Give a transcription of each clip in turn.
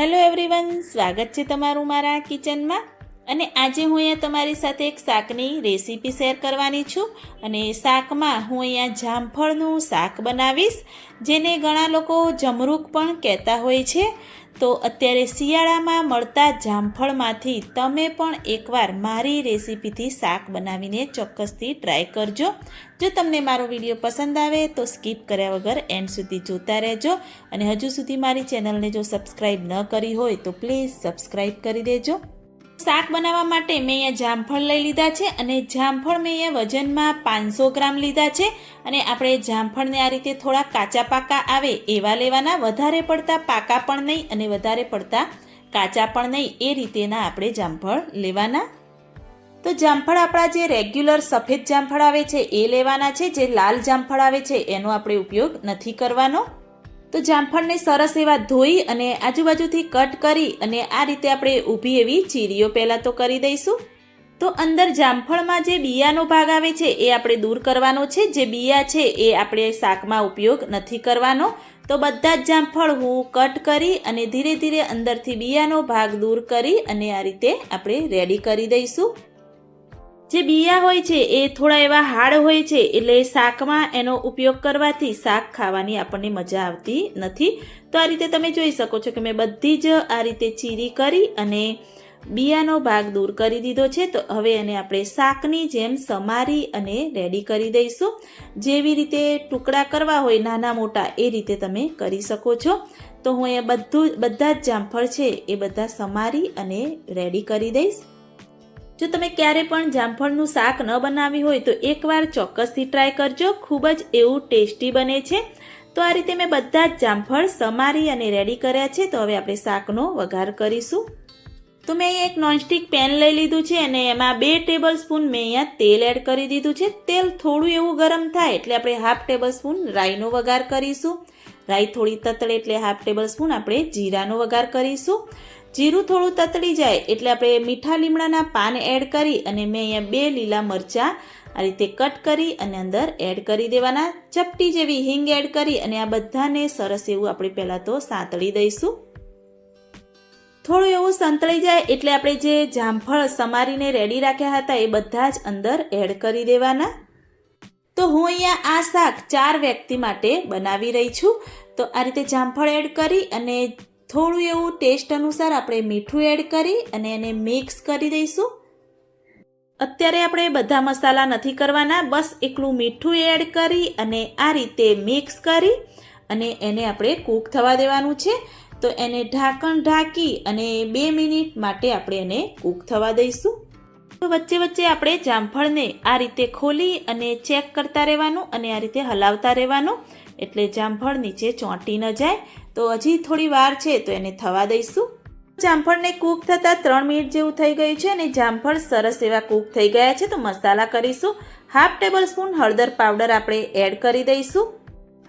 Hello everyone સ્વાગત છે તમારું મારા કિચનમાં. અને આજે હું અહીંયા તમારી સાથે એક શાકની રેસીપી શેર કરવાની છું. અને શાકમાં હું અહીંયા જામફળનું શાક બનાવીશ, જેને ઘણા લોકો જમરૂક પણ કહેતા હોય છે. તો અત્યારે શિયાળામાં મળતા જામફળમાંથી તમે પણ એકવાર મારી રેસીપીથી શાક બનાવીને ચોક્કસથી ટ્રાય કરજો. જો તમને મારો વીડિયો પસંદ આવે તો સ્કીપ કર્યા વગર એન્ડ સુધી જોતા રહેજો. અને હજુ સુધી મારી ચેનલને જો સબસ્ક્રાઈબ ન કરી હોય તો પ્લીઝ સબસ્ક્રાઈબ કરી દેજો. શાક બનાવવા માટે મેં અહીંયા જામફળ લઈ લીધા છે અને જામફળ મેં અહીંયા વજનમાં પાંચસો ગ્રામ લીધા છે અને આપણે જામફળને આ રીતે થોડા કાચા પાકા આવે એવા લેવાના, વધારે પડતા પાકા પણ નહીં અને વધારે પડતા કાચા પણ નહીં, એ રીતેના આપણે જામફળ લેવાના. તો જામફળ આપણા જે રેગ્યુલર સફેદ જામફળ આવે છે એ લેવાના છે, જે લાલ જામફળ આવે છે એનો આપણે ઉપયોગ નથી કરવાનો. તો જામફળને સરસ એવા ધોઈ અને આજુબાજુથી કટ કરી અને આ રીતે આપણે ઊભી એવી ચીરીઓ પહેલાં તો કરી દઈશું. તો અંદર જામફળમાં જે બિયાનો ભાગ આવે છે એ આપણે દૂર કરવાનો છે. જે બિયા છે એ આપણે શાકમાં ઉપયોગ નથી કરવાનો. તો બધા જ જામફળ હું કટ કરી અને ધીરે ધીરે અંદરથી બિયાનો ભાગ દૂર કરી અને આ રીતે આપણે રેડી કરી દઈશું. જે બિયા હોય છે, એ થોડા એવા હાડ હોય છે, એટલે શાકમાં એનો ઉપયોગ કરવાથી શાક ખાવાની આપણને મજા આવતી નથી. તો આ રીતે તમે જોઈ શકો છો કે મેં બધી જ આ રીતે ચીરી કરી અને બિયાનો ભાગ દૂર કરી દીધો છે. તો હવે એને આપણે શાકની જેમ સમારી અને રેડી કરી દઈશું. જેવી રીતે ટુકડા કરવા હોય, નાના મોટા, એ રીતે તમે કરી શકો છો. તો હું અહીંયા બધું, બધા જ જામફળ છે, એ બધા સમારી અને રેડી કરી દઈશ. જો તમે ક્યારે પણ જામફળનું શાક ન બનાવ્યું હોય તો એકવાર ચોક્કસથી ટ્રાય કરજો. ખૂબ જ એવું ટેસ્ટી બને છે. તો આ રીતે મેં બધા જ જામફળ સમારી અને રેડી કર્યા છે. તો હવે આપણે શાકનો વઘાર કરીશું. તો મેં અહીંયા એક નોનસ્ટિક પેન લઈ લીધું છે અને એમાં બે ટેબલ સ્પૂન મેં અહીંયા તેલ એડ કરી દીધું છે. તેલ થોડું એવું ગરમ થાય એટલે આપણે હાફ ટેબલ સ્પૂન રાઈનો વઘાર કરીશું. રાઈ થોડી તતળે એટલે હાફ ટેબલ સ્પૂન આપણે જીરાનો વઘાર કરીશું. જીરું થોડું તતળી જાય એટલે આપણે મીઠા લીમડાના પાન એડ કરી અને મેં અહીંયા બે લીલા મરચાં આ રીતે કટ કરી અને અંદર એડ કરી દેવાના. ચપટી જેવી હિંગ એડ કરી અને આ બધાને સરસ એવું આપણે પહેલાં તો સાંતળી દઈશું. થોડું એવું સંતળાઈ જાય એટલે આપણે જે જામફળ સમારીને રેડી રાખ્યા હતા એ બધા જ અંદર એડ કરી દેવાના. તો હું અહીંયા આ શાક ચાર વ્યક્તિ માટે બનાવી રહી છું. તો આ રીતે જામફળ એડ કરી અને થોડું એવું ટેસ્ટ અનુસાર આપણે મીઠું એડ કરી અને એને મિક્સ કરી દઈશું. અત્યારે આપણે બધા મસાલા નથી કરવાના, બસ એકલું મીઠું એડ કરી અને આ રીતે મિક્સ કરી અને એને આપણે કૂક થવા દેવાનું છે. તો એને ઢાંકણ ઢાંકી અને બે મિનિટ માટે આપણે એને કૂક થવા દઈશું. તો વચ્ચે વચ્ચે આપણે જામફળને આ રીતે ખોલી અને ચેક કરતા રહેવાનું અને આ રીતે હલાવતા રહેવાનું. એટલે જામફળ નીચે ચોંટી ન જાય. તો હજી થોડી વાર છે, તો એને થવા દઈશું. જામફળને કૂક થતાં ત્રણ મિનિટ જેવું થઈ ગયું છે અને જામફળ સરસ એવા કૂક થઈ ગયા છે, તો મસાલા કરીશું. હાફ ટેબલ સ્પૂન હળદર પાવડર આપણે એડ કરી દઈશું.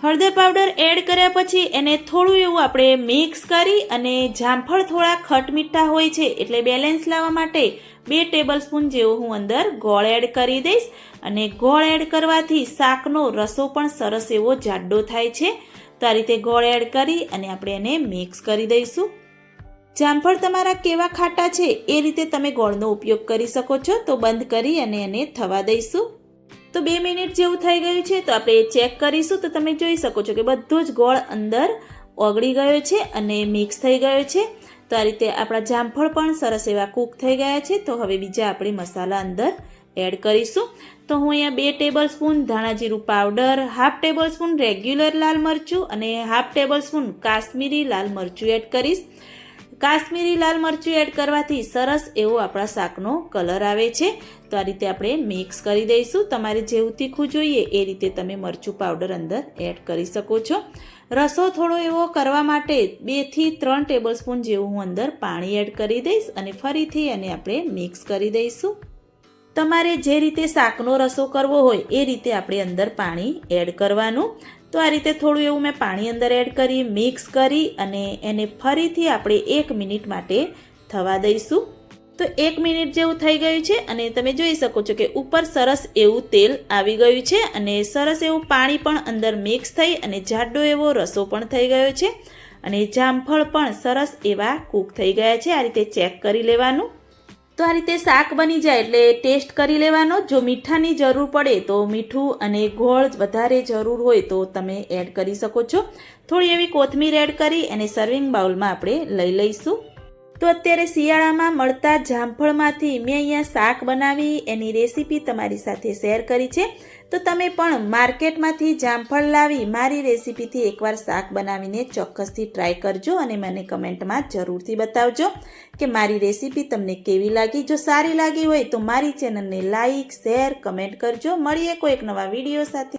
હળદર પાવડર એડ કર્યા પછી એને થોડું એવું આપણે મિક્સ કરી અને જામફળ થોડા ખટમીઠા હોય છે એટલે બેલેન્સ લાવવા માટે બે ટેબલ સ્પૂન જેવો હું અંદર ગોળ એડ કરી દઈશ. અને ગોળ એડ કરવાથી શાકનો રસો પણ સરસ એવો જાડો થાય છે. તો આ રીતે ગોળ એડ કરી અને આપણે એને મિક્સ કરી દઈશું. જામફળ તમારા કેવા ખાટા છે એ રીતે તમે ગોળનો ઉપયોગ કરી શકો છો. તો બંધ કરી અને એને થવા દઈશું. તો બે મિનિટ જેવું થઈ ગયું છે, તો આપણે ચેક કરીશું. તો તમે જોઈ શકો છો કે બધો જ ગોળ અંદર ઓગળી ગયો છે અને મિક્સ થઈ ગયો છે. તો આ રીતે આપણા જામફળ પણ સરસ એવા કૂક થઈ ગયા છે. તો હવે બીજા આપણે મસાલા અંદર એડ કરીશું. તો હું અહીંયા બે ટેબલ સ્પૂન ધાણાજીરું powder half table spoon regular લાલ મરચું અને હાફ ટેબલ સ્પૂન કાશ્મીરી લાલ મરચું એડ કરીશ. કાશ્મીરી લાલ મરચું એડ કરવાથી સરસ એવો આપણા શાકનો કલર આવે છે. તો આ રીતે આપણે મિક્સ કરી દઈશું. તમારે જેવું તીખું જોઈએ એ રીતે તમે મરચું પાવડર અંદર એડ કરી શકો છો. રસો થોડો એવો કરવા માટે બેથી ત્રણ ટેબલ સ્પૂન જેવું હું અંદર પાણી એડ કરી દઈશ અને ફરીથી એને આપણે મિક્સ કરી દઈશું. તમારે જે રીતે શાકનો રસો કરવો હોય એ રીતે આપણે અંદર પાણી એડ કરવાનું. તો આ રીતે થોડું એવું મેં પાણી અંદર એડ કરી, મિક્સ કરી અને એને ફરીથી આપણે એક મિનિટ માટે થવા દઈશું. તો એક મિનિટ જેવું થઈ ગયું છે અને તમે જોઈ શકો છો કે ઉપર સરસ એવું તેલ આવી ગયું છે અને સરસ એવું પાણી પણ અંદર મિક્સ થઈ અને જાડો એવો રસો પણ થઈ ગયો છે. અને જામફળ પણ સરસ એવા કૂક થઈ ગયા છે. આ રીતે ચેક કરી લેવાનું. તો આ રીતે શાક બની જાય એટલે ટેસ્ટ કરી લેવાનો. જો મીઠાની જરૂર પડે તો મીઠું અને ગોળ વધારે જરૂર હોય તો તમે એડ કરી શકો છો. થોડી એવી કોથમીર એડ કરી અને સર્વિંગ બાઉલમાં આપણે લઈ લઈશું. તો અત્યારે શિયાળામાં મળતા જામફળમાંથી મેં અહીંયા શાક બનાવી, એની રેસીપી તમારી સાથે શેર કરી છે. તો તમે પણ માર્કેટમાંથી જામફળ લાવી મારી રેસીપીથી એકવાર શાક બનાવીને ચોક્કસથી ટ્રાય કરજો અને મને કમેન્ટમાં જરૂરથી બતાવજો કે મારી રેસીપી તમને કેવી લાગી. જો સારી લાગી હોય તો મારી ચેનલને લાઈક, શેર, કમેન્ટ કરજો. મળીએ કોઈક નવા વીડિયો સાથે.